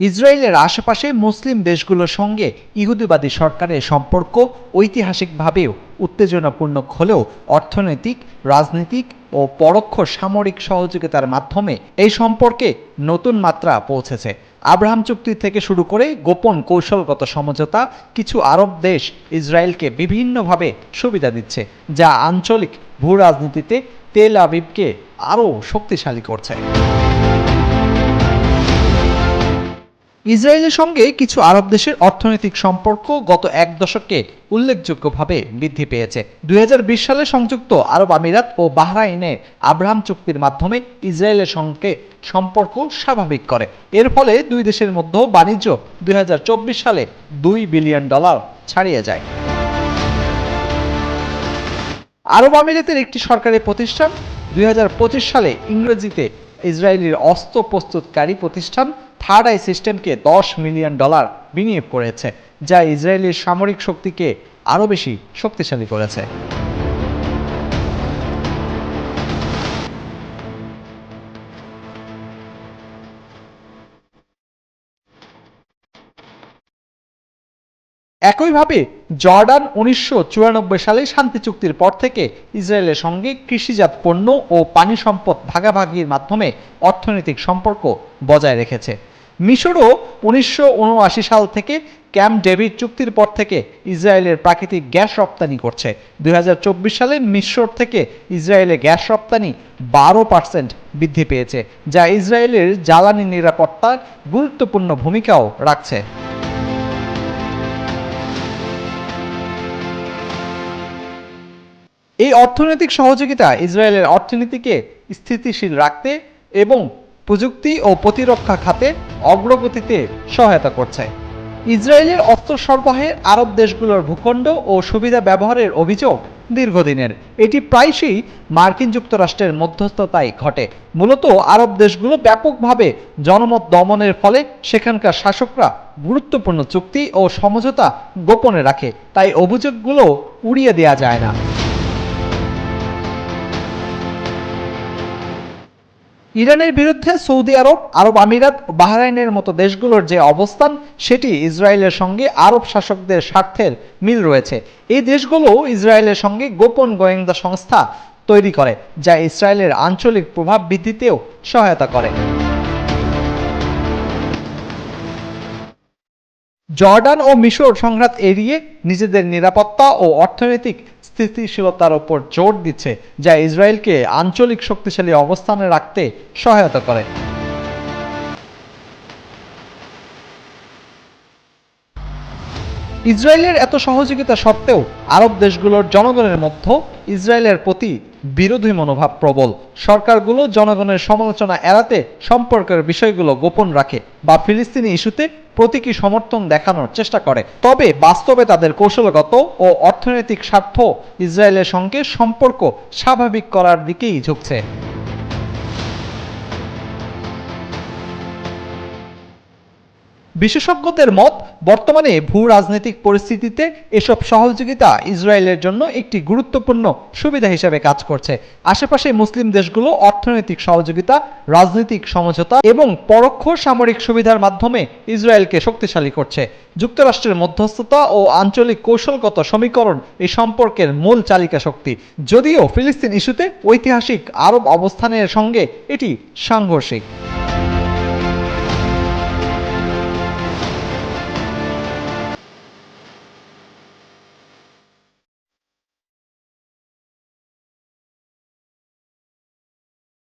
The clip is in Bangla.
ইসরায়েলের আশেপাশে মুসলিম দেশগুলোর সঙ্গে ইহুদিবাদী সরকারের সম্পর্ক ঐতিহাসিকভাবেও উত্তেজনাপূর্ণ হলেও অর্থনৈতিক, রাজনৈতিক ও পরোক্ষ সামরিক সহযোগিতার মাধ্যমে এই সম্পর্কে নতুন মাত্রা পৌঁছেছে। আব্রাহাম চুক্তি থেকে শুরু করে গোপন কৌশলগত সমঝোতা কিছু আরব দেশ ইসরায়েলকে বিভিন্নভাবে সুবিধা দিচ্ছে, যা আঞ্চলিক ভূ রাজনীতিতে তেল আবিবকে আরও শক্তিশালী করছে। ইসরায়েলের সঙ্গে কিছু আরব দেশের অর্থনৈতিক সম্পর্ক গত এক দশকে উল্লেখযোগ্যভাবে বৃদ্ধি পেয়েছে। দুই হাজার বিশ সালে সংযুক্ত আরব আমিরাত ও বাহরাইনে আব্রাহাম চুক্তির মাধ্যমে ইসরায়েলের সঙ্গে সম্পর্ক স্বাভাবিক করে। এর ফলে দুই দেশের মধ্যে বাণিজ্য দুই হাজার চব্বিশ সালে দুই বিলিয়ন ডলার ছাড়িয়ে যায়। আরব আমিরাতের একটি সরকারি প্রতিষ্ঠান দুই হাজার পঁচিশ সালে ইংরেজিতে ইসরায়েলের অস্ত্র প্রস্তুতকারী প্রতিষ্ঠান থার্ড আই সিস্টেমকে দশ মিলিয়ন ডলার বিনিয়োগ করেছে, যা ইসরায়েলের সামরিক শক্তিকে আরও বেশি শক্তিশালী করেছে। একইভাবে, জর্ডান উনিশশো চুরানব্বই সালে শান্তি চুক্তির পর থেকে ইসরায়েলের সঙ্গে কৃষিজাত পণ্য ও পানি সম্পদ ভাগাভাগির মাধ্যমে অর্থনৈতিক সম্পর্ক বজায় রেখেছে। মিশরও উনিশশো উনআশি সাল থেকে ক্যাম্প ডেভিড চুক্তির পর থেকে ইসরায়েলের প্রাকৃতিক গ্যাস রপ্তানি করছে। দুই সালে মিশর থেকে ইসরায়েলে গ্যাস রপ্তানি বারো পার্সেন্ট বৃদ্ধি পেয়েছে, যা ইসরায়েলের জ্বালানি নিরাপত্তার গুরুত্বপূর্ণ ভূমিকাও রাখছে। এই অর্থনৈতিক সহযোগিতা ইসরায়েলের অর্থনীতিকে স্থিতিশীল রাখতে এবং প্রযুক্তি ও প্রতিরক্ষা খাতে অগ্রগতিতে সহায়তা করছে। ইসরায়েলের অস্ত্র সরবরাহের আরব দেশগুলোর ভূখণ্ড ও সুবিধা ব্যবহারের অভিযোগ দীর্ঘদিনের। এটি প্রায়শই মার্কিন যুক্তরাষ্ট্রের মধ্যস্থতায় ঘটে। মূলত আরব দেশগুলো ব্যাপকভাবে জনমত দমনের ফলে সেখানকার শাসকরা গুরুত্বপূর্ণ চুক্তি ও সমঝোতা গোপনে রাখে। তাই অভিযোগগুলো উড়িয়ে দেওয়া যায় না। ইরানের বিরুদ্ধে সৌদি আরব আরব আমিরাত, বাহরাইনের মতো দেশগুলোর যে অবস্থান, সেটি ইসরায়েলের সঙ্গে আরব শাসকদের স্বার্থের মিল রয়েছে। এই দেশগুলো ইসরায়েলের সঙ্গে গোপন গোয়েন্দা সংস্থা তৈরি করে, যা ইসরায়েলের আঞ্চলিক প্রভাব বৃদ্ধিতেও সহায়তা করে। জর্ডান ও মিশর সংঘাত এড়িয়ে নিজেদের নিরাপত্তা ও অর্থনৈতিক স্থিতিশীলতার ওপর জোর দিচ্ছে যা ইসরায়েলকে আঞ্চলিক শক্তিশালী অবস্থানে রাখতে সহায়তা করে। ইসরায়েলের এত সহযোগিতা সত্ত্বেও আরব দেশগুলোর জনগণের মধ্যে ইসরায়েলের প্রতি বিরোধী মনোভাব প্রবল। সরকারগুলো জনগণের সমালোচনা এড়াতে সম্পর্কের বিষয়গুলো গোপন রাখে বা ফিলিস্তিনি ইস্যুতে প্রতীকী সমর্থন দেখানোর চেষ্টা করে। তবে বাস্তবে তাদের কৌশলগত ও অর্থনৈতিক স্বার্থ ইসরায়েলের সঙ্গে সম্পর্ক স্বাভাবিক করার দিকেই ঝুঁকছে। বিশেষজ্ঞদের মত, বর্তমানে ভূ রাজনৈতিক পরিস্থিতিতে এসব সহযোগিতা ইসরায়েলের জন্য একটি গুরুত্বপূর্ণ সুবিধা হিসেবে কাজ করছে। আশেপাশে মুসলিম দেশগুলো অর্থনৈতিক সহযোগিতা, রাজনৈতিক সমঝোতা এবং পরোক্ষ সামরিক সুবিধার মাধ্যমে ইসরায়েলকে শক্তিশালী করছে। যুক্তরাষ্ট্রের মধ্যস্থতা ও আঞ্চলিক কৌশলগত সমীকরণ এই সম্পর্কের মূল চালিকা শক্তি। যদিও ফিলিস্তিন ইস্যুতে ঐতিহাসিক আরব অবস্থানের সঙ্গে এটি সাংঘর্ষিক।